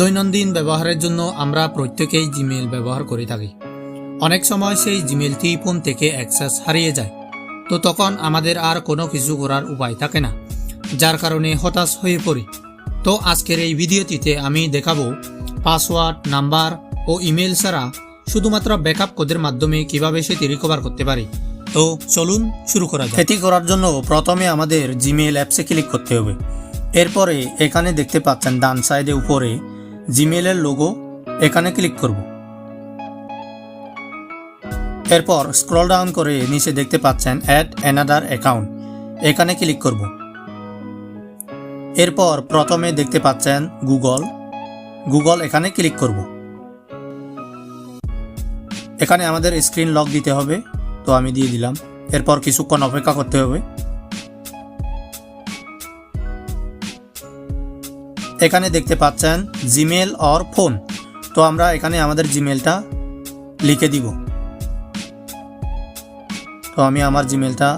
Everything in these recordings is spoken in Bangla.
দৈনন্দিন ব্যবহারের জন্য আমরা প্রত্যেকেই জিমেল ব্যবহার করে থাকি। অনেক সময় সেই জিমেলটি ফোন থেকে অ্যাক্সেস হারিয়ে যায়। তো তখন আমাদের আর কোনো কিছু করার উপায় থাকে না, যার কারণে হতাশ হয়ে পড়ি। তো আজকের এই ভিডিওটিতে আমি দেখাবো পাসওয়ার্ড নাম্বার ও ইমেল ছাড়া শুধুমাত্র ব্যাকআপ কোডের মাধ্যমে কীভাবে সেটি রিকভার করতে পারি। তো চলুন শুরু করা যাক। এটি করার জন্য প্রথমে আমাদের জিমেল অ্যাপসে ক্লিক করতে হবে। এরপরে এখানে দেখতে পাচ্ছেন ডান সাইডে উপরে জিমেলের লোগো এখানে ক্লিক করব। এরপর স্ক্রল ডাউন করে নিচে দেখতে পাচ্ছেন অ্যাড অ্যানাদার অ্যাকাউন্ট এখানে ক্লিক করব। এরপর প্রথমে দেখতে পাচ্ছেন গুগল গুগল এখানে ক্লিক করব। এখানে আমাদের স্ক্রিন লক দিতে হবে, তো আমি দিয়ে দিলাম। এরপর কিছুক্ষণ অপেক্ষা করতে হবে। এখানে দেখতে পাচ্ছেন জিমেল অর ফোন। তো আমরা এখানে আমাদের জিমেলটা লিখে দিব। তো আমি আমার জিমেলটা,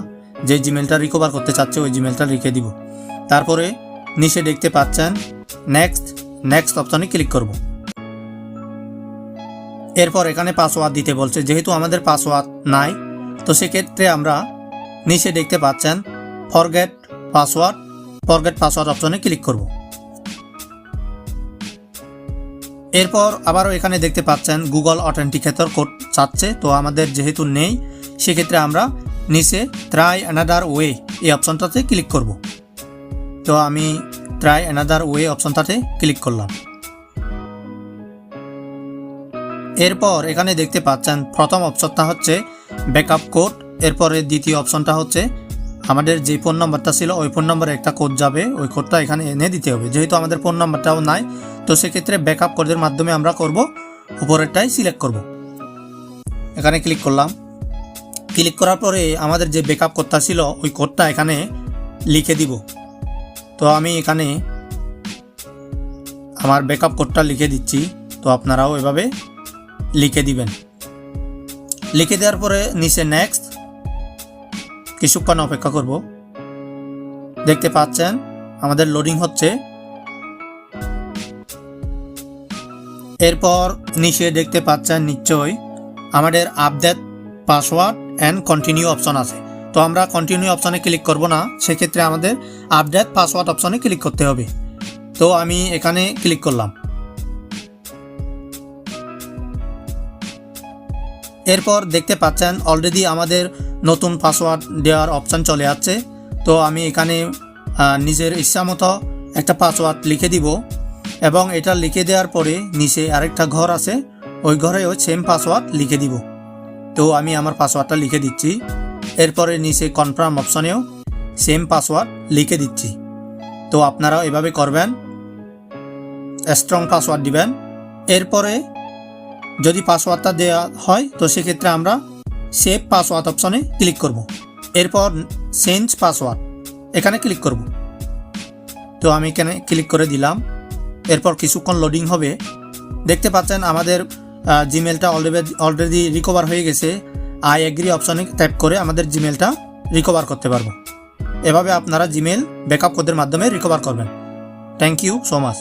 যে জিমেলটা রিকভার করতে চাচ্ছি, ওই জিমেলটা লিখে দিব। তারপরে নিচে দেখতে পাচ্ছেন নেক্সট নেক্সট অপশনে ক্লিক করব। এরপর এখানে পাসওয়ার্ড দিতে বলছে, যেহেতু আমাদের পাসওয়ার্ড নাই, তো সেক্ষেত্রে আমরা নিচে দেখতে পাচ্ছেন ফরগেট পাসওয়ার্ড ফরগেট পাসওয়ার্ড অপশনে ক্লিক করব। এরপর আবারও এখানে দেখতে পাচ্ছেন গুগল অথেন্টিকেটর কোড চাচ্ছে, তো আমাদের যেহেতু নেই, সেক্ষেত্রে আমরা নিচে ট্রাই অ্যানাদার ওয়ে এই অপশনটাতে ক্লিক করব। তো আমি ট্রাই অ্যানাদার ওয়ে অপশনটাতে ক্লিক করলাম। এরপর এখানে দেখতে পাচ্ছেন প্রথম অপশনটা হচ্ছে ব্যাকআপ কোড এরপরে দ্বিতীয় অপশনটা হচ্ছে আমাদের যে ফোন নাম্বারটা ছিল, ওই ফোন নম্বরে একটা কোড যাবে, ওই কোডটা এখানে এনে দিতে হবে। যেহেতু আমাদের ফোন নাম্বারটাও নাই তো সেক্ষেত্রে ব্যাকআপ কোডের মাধ্যমে আমরা করব, উপরেরটাই সিলেক্ট করব। এখানে ক্লিক করলাম। ক্লিক করার পরে আমাদের যে ব্যাকআপ কোডটা ছিল, ওই কোডটা এখানে লিখে দিব। তো আমি এখানে আমার ব্যাকআপ কোডটা লিখে দিচ্ছি। তো আপনারাও এভাবে লিখে দিবেন। লিখে দেওয়ার পরে নিচে নেক্সট কিছুক্ষণ অপেক্ষা করব। দেখতে পাচ্ছেন, আমাদের লোডিং হচ্ছে। এরপর নিচে দেখতে পাচ্ছেন নিশ্চয় আমাদের update password and continue option আছে। তো আমরা কন্টিনিউ অপশনে ক্লিক করব না, সেক্ষেত্রে আমাদের আপডেট পাসওয়ার্ড অপশনে ক্লিক করতে হবে। তো আমি এখানে ক্লিক করলাম। এরপর দেখতে পাচ্ছেন অলরেডি আমাদের নতুন পাসওয়ার্ড দেওয়ার অপশান চলে আসছে। তো আমি এখানে নিজের ইচ্ছা মতো একটা পাসওয়ার্ড লিখে দিব। এবং এটা লিখে দেওয়ার পরে নিচে আরেকটা ঘর আছে। ওই ঘরেও সেম পাসওয়ার্ড লিখে দিব। তো আমি আমার পাসওয়ার্ডটা লিখে দিচ্ছি। এরপরে নিচে কনফার্ম অপশনেও সেম পাসওয়ার্ড লিখে দিচ্ছি। তো আপনারাও এভাবে করবেন। স্ট্রং পাসওয়ার্ড দিবেন। এরপরে যদি পাসওয়ার্ডটা দেওয়া হয়, তো সেক্ষেত্রে আমরা সেভ পাসওয়ার্ড অপশনে ক্লিক করব। এরপর চেঞ্জ পাসওয়ার্ড এখানে ক্লিক করব। তো আমি এখানে ক্লিক করে দিলাম। এরপর কিছুক্ষণ লোডিং হবে। দেখতে পাচ্ছেন আমাদের জিমেলটা অলরেডি অলরেডি রিকভার হয়ে গেছে। আই এগ্রি অপশানে ট্যাপ করে আমাদের জিমেলটা রিকভার করতে পারব। এভাবে আপনারা জিমেল ব্যাকআপ কোডের মাধ্যমে রিকভার করবেন। Thank you so much